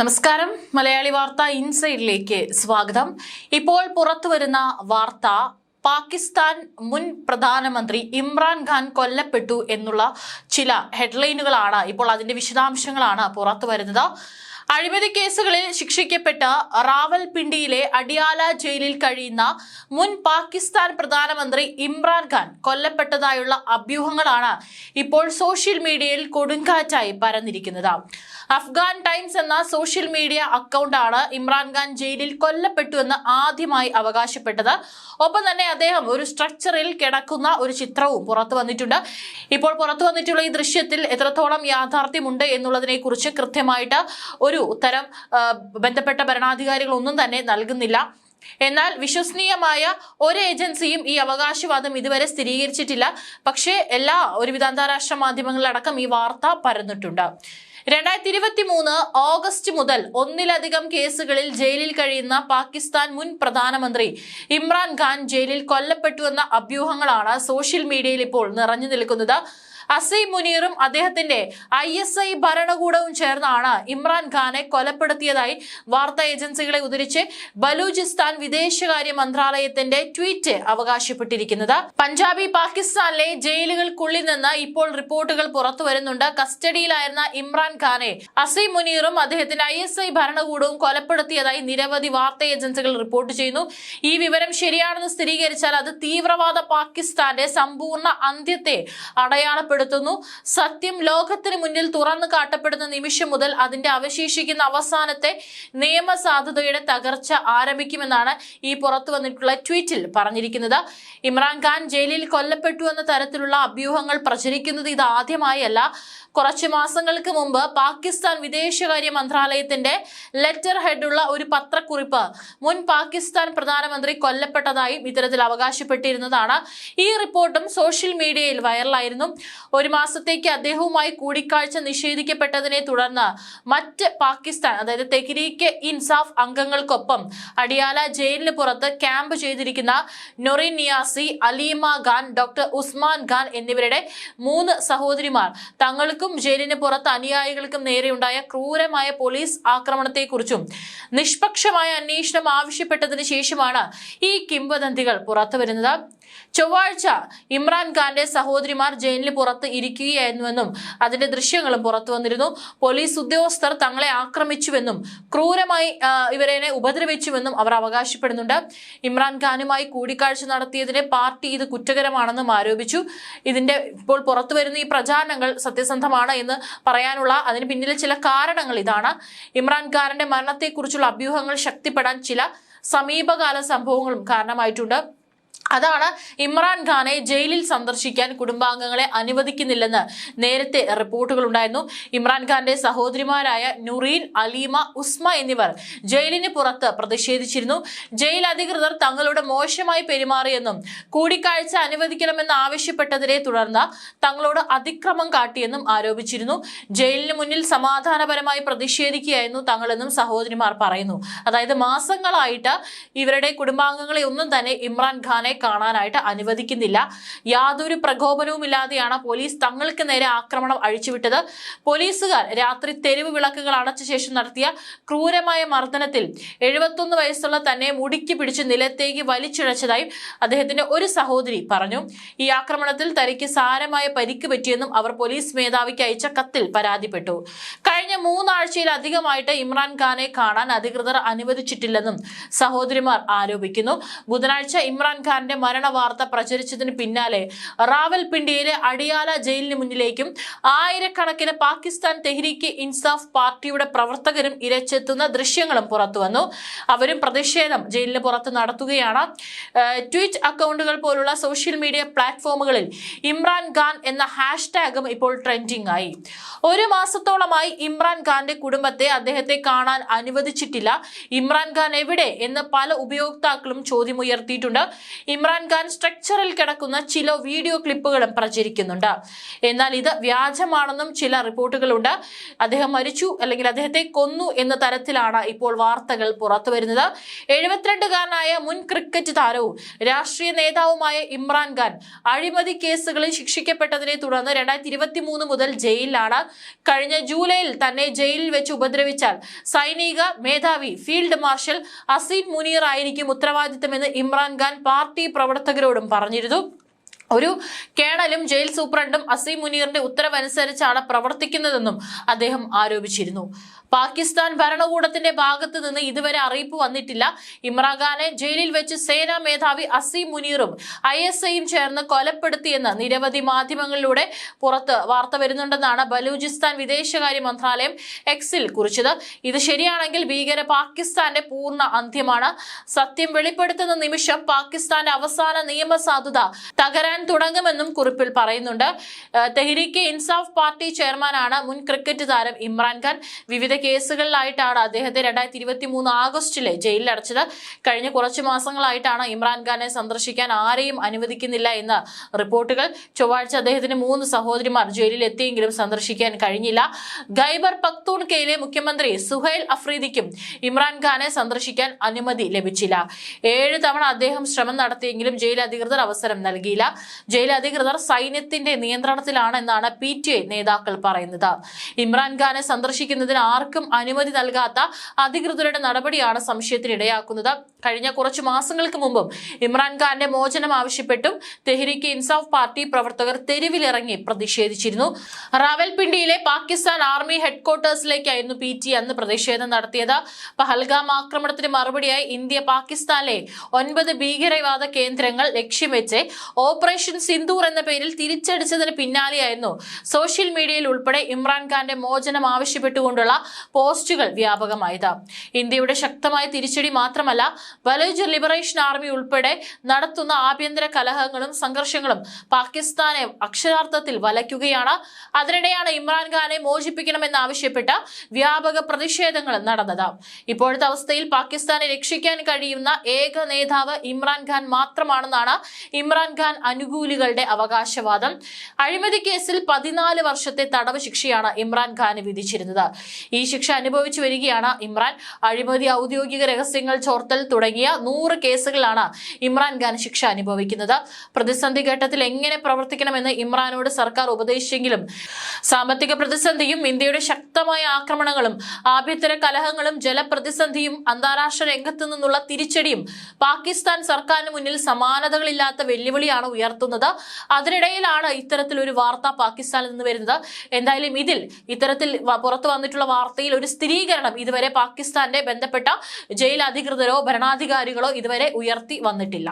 നമസ്കാരം. മലയാളി വാർത്ത ഇൻസൈഡിലേക്ക് സ്വാഗതം. ഇപ്പോൾ പുറത്തുവരുന്ന വാർത്ത പാകിസ്ഥാൻ മുൻ പ്രധാനമന്ത്രി ഇമ്രാൻഖാൻ കൊല്ലപ്പെട്ടു എന്നുള്ള ചില ഹെഡ്ലൈനുകളാണ് ഇപ്പോൾ അതിന്റെ വിശദാംശങ്ങളാണ് പുറത്തു വരുന്നത് അഴിമതി കേസുകളിൽ ശിക്ഷിക്കപ്പെട്ട റാവൽപിണ്ടിയിലെ അടിയാല ജയിലിൽ കഴിയുന്ന മുൻ പാകിസ്ഥാൻ പ്രധാനമന്ത്രി ഇമ്രാൻഖാൻ കൊല്ലപ്പെട്ടതായുള്ള അഭ്യൂഹങ്ങളാണ് ഇപ്പോൾ സോഷ്യൽ മീഡിയയിൽ കൊടുങ്കാറ്റായി പരന്നിരിക്കുന്നത്. അഫ്ഗാൻ ടൈംസ് എന്ന സോഷ്യൽ മീഡിയ അക്കൗണ്ടാണ് ഇമ്രാൻഖാൻ ജയിലിൽ കൊല്ലപ്പെട്ടു എന്ന് ആദ്യമായി അവകാശപ്പെട്ടത്. ഒപ്പം തന്നെ അദ്ദേഹം ഒരു സ്ട്രക്ചറിൽ കിടക്കുന്ന ഒരു ചിത്രവും പുറത്തു വന്നിട്ടുണ്ട്. ഇപ്പോൾ പുറത്തു വന്നിട്ടുള്ള ഈ ദൃശ്യത്തിൽ എത്രത്തോളം യാഥാർത്ഥ്യമുണ്ട് എന്നുള്ളതിനെ കുറിച്ച് കൃത്യമായിട്ട് ഒരു ബന്ധപ്പെട്ട ബന്ധപ്പെട്ട ഭരണാധികാരികളൊന്നും തന്നെ നൽകുന്നില്ല. എന്നാൽ വിശ്വസനീയമായ ഒരു ഏജൻസിയും ഈ അവകാശവാദം ഇതുവരെ സ്ഥിരീകരിച്ചിട്ടില്ല. പക്ഷേ എല്ലാ ഒരുവിധ അന്താരാഷ്ട്ര മാധ്യമങ്ങളിലടക്കം ഈ വാർത്ത പരന്നിട്ടുണ്ട്. രണ്ടായിരത്തി ഇരുപത്തി മൂന്ന് ഓഗസ്റ്റ് മുതൽ ഒന്നിലധികം കേസുകളിൽ ജയിലിൽ കഴിയുന്ന പാകിസ്ഥാൻ മുൻ പ്രധാനമന്ത്രി ഇമ്രാൻഖാൻ ജയിലിൽ കൊല്ലപ്പെട്ടുവെന്ന അഭ്യൂഹങ്ങളാണ് സോഷ്യൽ മീഡിയയിൽ ഇപ്പോൾ നിറഞ്ഞു നിൽക്കുന്നത്. അസൈ മുനീറും അദ്ദേഹത്തിന്റെ ഐ എസ് ഐ ഭരണകൂടവും ചേർന്നാണ് ഇമ്രാൻഖാനെ കൊലപ്പെടുത്തിയതായി വാർത്താ ഏജൻസികളെ ഉദ്ധരിച്ച് ബലൂചിസ്ഥാൻ വിദേശകാര്യ മന്ത്രാലയത്തിന്റെ ട്വീറ്റ് അവകാശപ്പെട്ടിരിക്കുന്നത്. പഞ്ചാബി പാകിസ്ഥാനിലെ ജയിലുകൾക്കുള്ളിൽ നിന്ന് ഇപ്പോൾ റിപ്പോർട്ടുകൾ പുറത്തു വരുന്നുണ്ട്. കസ്റ്റഡിയിലായിരുന്ന ഇമ്രാൻഖാനെ അസൈ മുനീറും അദ്ദേഹത്തിന്റെ ഐ എസ് ഐ ഭരണകൂടവും കൊലപ്പെടുത്തിയതായി നിരവധി വാർത്താ ഏജൻസികൾ റിപ്പോർട്ട് ചെയ്യുന്നു. ഈ വിവരം ശരിയാണെന്ന് സ്ഥിരീകരിച്ചാൽ അത് തീവ്രവാദ പാകിസ്ഥാന്റെ സമ്പൂർണ അന്ത്യത്തെ അടയാളപ്പെടുത്തുന്നു സത്യം ലോകത്തിന് മുന്നിൽ തുറന്നു കാട്ടപ്പെടുന്ന നിമിഷം മുതൽ അതിന്റെ അവശേഷിക്കുന്ന അവസാനത്തെ നിയമസാധുതയുടെ തകർച്ച ആരംഭിക്കുമെന്നാണ് ഈ പുറത്തു വന്നിട്ടുള്ള ട്വീറ്റിൽ പറഞ്ഞിരിക്കുന്നത്. ഇമ്രാൻഖാൻ ജയിലിൽ കൊല്ലപ്പെട്ടു എന്ന തരത്തിലുള്ള അഭ്യൂഹങ്ങൾ പ്രചരിക്കുന്നത് ഇത് ആദ്യമായല്ല. കുറച്ച് മാസങ്ങൾക്ക് മുമ്പ് പാകിസ്ഥാൻ വിദേശകാര്യ മന്ത്രാലയത്തിന്റെ ലെറ്റർ ഹെഡുള്ള ഒരു പത്രക്കുറിപ്പ് മുൻ പാകിസ്ഥാൻ പ്രധാനമന്ത്രി കൊല്ലപ്പെട്ടതായും ഇത്തരത്തിൽ അവകാശപ്പെട്ടിരുന്നതാണ്. ഈ റിപ്പോർട്ടും സോഷ്യൽ മീഡിയയിൽ വൈറലായിരുന്നു ഒരു മാസത്തേക്ക് അദ്ദേഹവുമായി കൂടിക്കാഴ്ച നിഷേധിക്കപ്പെട്ടതിനെ തുടർന്ന് മറ്റ് പാകിസ്ഥാൻ അതായത് തെഹ്രീക്ക് ഇൻസാഫ് അംഗങ്ങൾക്കൊപ്പം അടിയാല ജയിലിന് പുറത്ത് ക്യാമ്പ് ചെയ്തിരിക്കുന്ന നൊറിൻ നിയാസി അലീമ ഖാൻ ഡോക്ടർ ഉസ്മാൻ ഖാൻ എന്നിവരുടെ മൂന്ന് സഹോദരിമാർ തങ്ങൾക്കും ജയിലിന് പുറത്ത് അനുയായികൾക്കും നേരെയുണ്ടായ ക്രൂരമായ പോലീസ് ആക്രമണത്തെക്കുറിച്ചും നിഷ്പക്ഷമായ അന്വേഷണം ആവശ്യപ്പെട്ടതിന് ശേഷമാണ് ഈ കിംവദന്തികൾ പുറത്തുവരുന്നത്. ചൊവ്വാഴ്ച ഇമ്രാൻഖാന്റെ സഹോദരിമാർ ജയിലിന് പുറത്ത് ഇരിക്കുകയായിരുന്നുവെന്നും അതിന്റെ ദൃശ്യങ്ങളും പുറത്തു വന്നിരുന്നു. പോലീസ് ഉദ്യോഗസ്ഥർ തങ്ങളെ ആക്രമിച്ചുവെന്നും ക്രൂരമായി ഇവരെ ഉപദ്രവിച്ചുവെന്നും അവർ അവകാശപ്പെടുന്നുണ്ട്. ഇമ്രാൻഖാനുമായി കൂടിക്കാഴ്ച നടത്തിയതിനെ പാർട്ടി ഇത് കുറ്റകരമാണെന്നും ആരോപിച്ചു. ഇതിന്റെ ഇപ്പോൾ പുറത്തു വരുന്ന ഈ പ്രചാരണങ്ങൾ സത്യസന്ധമാണ് എന്ന് പറയാനുള്ള അതിന് പിന്നിലെ ചില കാരണങ്ങൾ ഇതാണ്. ഇമ്രാൻഖാന്റെ മരണത്തെക്കുറിച്ചുള്ള അഭ്യൂഹങ്ങൾ ശക്തിപ്പെടാൻ ചില സമീപകാല സംഭവങ്ങളും കാരണമായിട്ടുണ്ട്. അതാണ് ഇമ്രാൻഖാനെ ജയിലിൽ സന്ദർശിക്കാൻ കുടുംബാംഗങ്ങളെ അനുവദിക്കുന്നില്ലെന്ന് നേരത്തെ റിപ്പോർട്ടുകൾ ഉണ്ടായിരുന്നു. ഇമ്രാൻഖാന്റെ സഹോദരിമാരായ നുറീൻ അലീമ ഉസ്മ എന്നിവർ ജയിലിന് പുറത്ത് പ്രതിഷേധിച്ചിരുന്നു. ജയിൽ അധികൃതർ തങ്ങളോട് മോശമായി പെരുമാറിയെന്നും കൂടിക്കാഴ്ച അനുവദിക്കണമെന്ന് ആവശ്യപ്പെട്ടതിനെ തുടർന്ന് തങ്ങളോട് അതിക്രമം കാട്ടിയെന്നും ആരോപിച്ചിരുന്നു. ജയിലിന് മുന്നിൽ സമാധാനപരമായി പ്രതിഷേധിക്കുകയായിരുന്നു തങ്ങളെന്നും സഹോദരിമാർ പറയുന്നു. അതായത് മാസങ്ങളായിട്ട് ഇവരുടെ കുടുംബാംഗങ്ങളെ ഒന്നും തന്നെ ഇമ്രാൻഖാനെ കാണാനായിട്ട് അനുവദിക്കുന്നില്ല. യാതൊരു പ്രകോപനവും ഇല്ലാതെയാണ് പോലീസ് തങ്ങൾക്ക് നേരെ ആക്രമണം അഴിച്ചുവിട്ടത്. പോലീസുകാർ രാത്രി തെരുവ് വിളക്കുകൾ അടച്ച ശേഷം നടത്തിയ ക്രൂരമായ മർദ്ദനത്തിൽ എഴുപത്തൊന്ന് വയസ്സുള്ള തന്നെ മുടിക്ക് പിടിച്ച് നിലത്തേക്ക് വലിച്ചിഴച്ചതായി അദ്ദേഹത്തിന്റെ ഒരു സഹോദരി പറഞ്ഞു. ഈ ആക്രമണത്തിൽ തനിക്ക് സാരമായ പരിക്ക് പറ്റിയെന്നും അവർ പോലീസ് മേധാവിക്ക് അയച്ച കത്തിൽ പരാതിപ്പെട്ടു. കഴിഞ്ഞ മൂന്നാഴ്ചയിലധികമായിട്ട് ഇമ്രാൻഖാനെ കാണാൻ അധികൃതർ അനുവദിച്ചിട്ടില്ലെന്നും സഹോദരിമാർ ആരോപിക്കുന്നു. ബുധനാഴ്ച ഇമ്രാൻഖാന്റെ മരണ വാർത്ത പ്രചരിച്ചതിന് പിന്നാലെ റാവൽപിണ്ടിയിലെ അടിയാല ജയിലിന് മുന്നിലേക്കും ആയിരക്കണക്കിന് പാകിസ്ഥാൻ തെഹ്രീക്ക് ഇൻസാഫ് പാർട്ടിയുടെ പ്രവർത്തകരും ഇരച്ചെത്തുന്ന ദൃശ്യങ്ങളും പുറത്തുവന്നു അവരും പ്രതിഷേധം ജയിലിന് പുറത്ത് നടത്തുകയാണ്. ട്വീറ്റ് അക്കൗണ്ടുകൾ പോലുള്ള സോഷ്യൽ മീഡിയ പ്ലാറ്റ്ഫോമുകളിൽ ഇമ്രാൻ ഖാൻ എന്ന ഹാഷ്ടാഗും ഇപ്പോൾ ട്രെൻഡിംഗ് ആയി ഒരു മാസത്തോളമായി ഇമ്രാൻ ഖാന്റെ കുടുംബത്തെ അദ്ദേഹത്തെ കാണാൻ അനുവദിച്ചിട്ടില്ല. ഇമ്രാൻ ഖാൻ എവിടെ എന്ന് പല ഉപയോക്താക്കളും ചോദ്യമുയർത്തിയിട്ടുണ്ട് ഇമ്രാൻഖാൻ സ്ട്രക്ചറിൽ കിടക്കുന്ന ചില വീഡിയോ ക്ലിപ്പുകളും പ്രചരിക്കുന്നുണ്ട്. എന്നാൽ ഇത് വ്യാജമാണെന്നും ചില റിപ്പോർട്ടുകളുണ്ട്. അദ്ദേഹം മരിച്ചു അല്ലെങ്കിൽ അദ്ദേഹത്തെ കൊന്നു എന്ന തരത്തിലാണ് ഇപ്പോൾ വാർത്തകൾ പുറത്തു വരുന്നത്. എഴുപത്തിരണ്ടുകാരനായ മുൻ ക്രിക്കറ്റ് താരവും രാഷ്ട്രീയ നേതാവുമായ ഇമ്രാൻഖാൻ അഴിമതി കേസുകളിൽ ശിക്ഷിക്കപ്പെട്ടതിനെ തുടർന്ന് രണ്ടായിരത്തി ഇരുപത്തി മൂന്ന് മുതൽ ജയിലിലാണ്. കഴിഞ്ഞ ജൂലൈയിൽ തന്നെ ജയിലിൽ വെച്ച് ഉപദ്രവിച്ചാൽ സൈനിക മേധാവി ഫീൽഡ് മാർഷൽ അസീൻ മുനീർ ആയിരിക്കും ഉത്തരവാദിത്തമെന്ന് ഇമ്രാൻഖാൻ പാർട്ടി പ്രവർത്തകരോടും പറഞ്ഞിരുന്നു. ഒരു കേണലും ജയിൽ സൂപ്രണ്ടും അസീം മുനീറിന്റെ ഉത്തരവനുസരിച്ചാണ് പ്രവർത്തിക്കുന്നതെന്നും അദ്ദേഹം ആരോപിച്ചിരുന്നു. പാകിസ്ഥാൻ ഭരണകൂടത്തിന്റെ ഭാഗത്ത് നിന്ന് ഇതുവരെ അറിയിപ്പ് വന്നിട്ടില്ല. ഇമ്രാഖാനെ ജയിലിൽ വെച്ച് സേനാ മേധാവി അസീം മുനീറും ഐ എസ് ഐയും ചേർന്ന് കൊലപ്പെടുത്തിയെന്ന് നിരവധി മാധ്യമങ്ങളിലൂടെ പുറത്ത് വാർത്ത വരുന്നുണ്ടെന്നാണ് ബലൂചിസ്ഥാൻ വിദേശകാര്യ മന്ത്രാലയം എക്സിൽ കുറിച്ചത്. ഇത് ശരിയാണെങ്കിൽ ഭീകര പാകിസ്ഥാന്റെ പൂർണ അന്ത്യമാണ്. സത്യം വെളിപ്പെടുത്തുന്ന നിമിഷം പാകിസ്ഥാന്റെ അവസാന നിയമസാധുത തകരാൻ തുടങ്ങുമെന്നും കുറിപ്പിൽ പറയുന്നുണ്ട്. തെഹ്രീക്കെ ഇൻസാഫ് പാർട്ടി ചെയർമാനാണ് മുൻ ക്രിക്കറ്റ് താരം ഇമ്രാൻഖാൻ വിവിധ കേസുകളിലായിട്ടാണ് അദ്ദേഹത്തെ രണ്ടായിരത്തി ഇരുപത്തി മൂന്ന് ആഗസ്റ്റിലെ ജയിലിലടച്ചത്. കഴിഞ്ഞ കുറച്ച് മാസങ്ങളായിട്ടാണ് ഇമ്രാൻഖാനെ സന്ദർശിക്കാൻ ആരെയും അനുവദിക്കുന്നില്ല എന്ന് റിപ്പോർട്ടുകൾ. ചൊവ്വാഴ്ച അദ്ദേഹത്തിന് മൂന്ന് സഹോദരിമാർ ജയിലിൽ എത്തിയെങ്കിലും സന്ദർശിക്കാൻ കഴിഞ്ഞില്ല. ഖൈബർ പക്തൂൺകയിലെ മുഖ്യമന്ത്രി സുഹൈൽ അഫ്രീദിക്കും ഇമ്രാൻഖാനെ സന്ദർശിക്കാൻ അനുമതി ലഭിച്ചില്ല. ഏഴ് തവണ അദ്ദേഹം ശ്രമം നടത്തിയെങ്കിലും ജയിൽ അധികൃതർ അവസരം നൽകിയില്ല. ജയിൽ അധികൃതർ സൈന്യത്തിന്റെ നിയന്ത്രണത്തിലാണെന്നാണ് പി ടി ഐ നേതാക്കൾ പറയുന്നത്. ഇമ്രാൻഖാനെ സന്ദർശിക്കുന്നതിന് ആർക്കും അനുമതി നൽകാത്ത അധികൃതരുടെ നടപടിയാണ് സംശയത്തിനിടയാക്കുന്നത് കഴിഞ്ഞ കുറച്ചു മാസങ്ങൾക്ക് മുമ്പും ഇമ്രാൻഖാന്റെ മോചനം ആവശ്യപ്പെട്ടും തെഹ്രീക്ക് ഇൻസാഫ് പാർട്ടി പ്രവർത്തകർ തെരുവിലിറങ്ങി പ്രതിഷേധിച്ചിരുന്നു. റാവൽപിണ്ടിയിലെ പാകിസ്ഥാൻ ആർമി ഹെഡ്ക്വാർട്ടേഴ്സിലേക്കായിരുന്നു പി ടി അന്ന് പ്രതിഷേധം നടത്തിയത്. പഹൽഗാം ആക്രമണത്തിന് മറുപടിയായി ഇന്ത്യ പാകിസ്ഥാനിലെ ഒൻപത് ഭീകരവാദ കേന്ദ്രങ്ങൾ ലക്ഷ്യം വെച്ച് ഓപ്പറേഷൻ സിന്ദൂർ എന്ന പേരിൽ തിരിച്ചടിച്ചതിന് പിന്നാലെയായിരുന്നു. സോഷ്യൽ മീഡിയയിൽ ഉൾപ്പെടെ ഇമ്രാൻഖാന്റെ മോചനം ആവശ്യപ്പെട്ടുകൊണ്ടുള്ള പോസ്റ്റുകൾ വ്യാപകമായത്. ഇന്ത്യയുടെ ശക്തമായ തിരിച്ചടി മാത്രമല്ല ബലോജ് ലിബറേഷൻ ആർമി ഉൾപ്പെടെ നടത്തുന്ന ആഭ്യന്തര കലഹങ്ങളും സംഘർഷങ്ങളും പാകിസ്ഥാനെ അക്ഷരാർത്ഥത്തിൽ വലയ്ക്കുകയാണ്. അതിനിടെയാണ് ഇമ്രാൻഖാനെ മോചിപ്പിക്കണമെന്നാവശ്യപ്പെട്ട വ്യാപക പ്രതിഷേധങ്ങൾ നടന്നത്. ഇപ്പോഴത്തെ അവസ്ഥയിൽ പാകിസ്ഥാനെ രക്ഷിക്കാൻ കഴിയുന്ന ഏക നേതാവ് ഇമ്രാൻഖാൻ മാത്രമാണെന്നാണ് ഇമ്രാൻഖാൻ അനുകൂലികളുടെ അവകാശവാദം. അഴിമതി കേസിൽ പതിനാല് വർഷത്തെ തടവ് ശിക്ഷയാണ് ഇമ്രാൻഖാന് വിധിച്ചിരുന്നത്. ഈ ശിക്ഷ അനുഭവിച്ചു വരികയാണ് ഇമ്രാൻ. അഴിമതി ഔദ്യോഗിക രഹസ്യങ്ങൾ ചോർത്തൽ തുടങ്ങിയ നൂറ് കേസുകളിലാണ് ഇമ്രാൻഖാൻ ശിക്ഷ അനുഭവിക്കുന്നത്. പ്രതിസന്ധി ഘട്ടത്തിൽ എങ്ങനെ പ്രവർത്തിക്കണമെന്ന് ഇമ്രാനോട് സർക്കാർ ഉപദേശിച്ചെങ്കിലും സാമ്പത്തിക പ്രതിസന്ധിയും ഇന്ത്യയുടെ ശക്തമായ ആക്രമണങ്ങളും ആഭ്യന്തര കലഹങ്ങളും ജലപ്രതിസന്ധിയും അന്താരാഷ്ട്ര രംഗത്തു നിന്നുള്ള തിരിച്ചടിയും പാകിസ്ഥാൻ സർക്കാരിന് മുന്നിൽ സമാനതകളില്ലാത്ത വെല്ലുവിളിയാണ് ഉയർത്തുന്നത് അതിനിടയിലാണ് ഇത്തരത്തിലൊരു വാർത്ത പാകിസ്ഥാനിൽ നിന്ന് വരുന്നത്. എന്തായാലും ഇതിൽ ഇത്തരത്തിൽ പുറത്തു വന്നിട്ടുള്ള വാർത്തയിൽ ഒരു സ്ഥിരീകരണം ഇതുവരെ പാകിസ്ഥാന്റെ ബന്ധപ്പെട്ട ജയിൽ അധികൃതരോ ഭരണാധികാരികളോ ഇതുവരെ ഉയർത്തി വന്നിട്ടില്ല.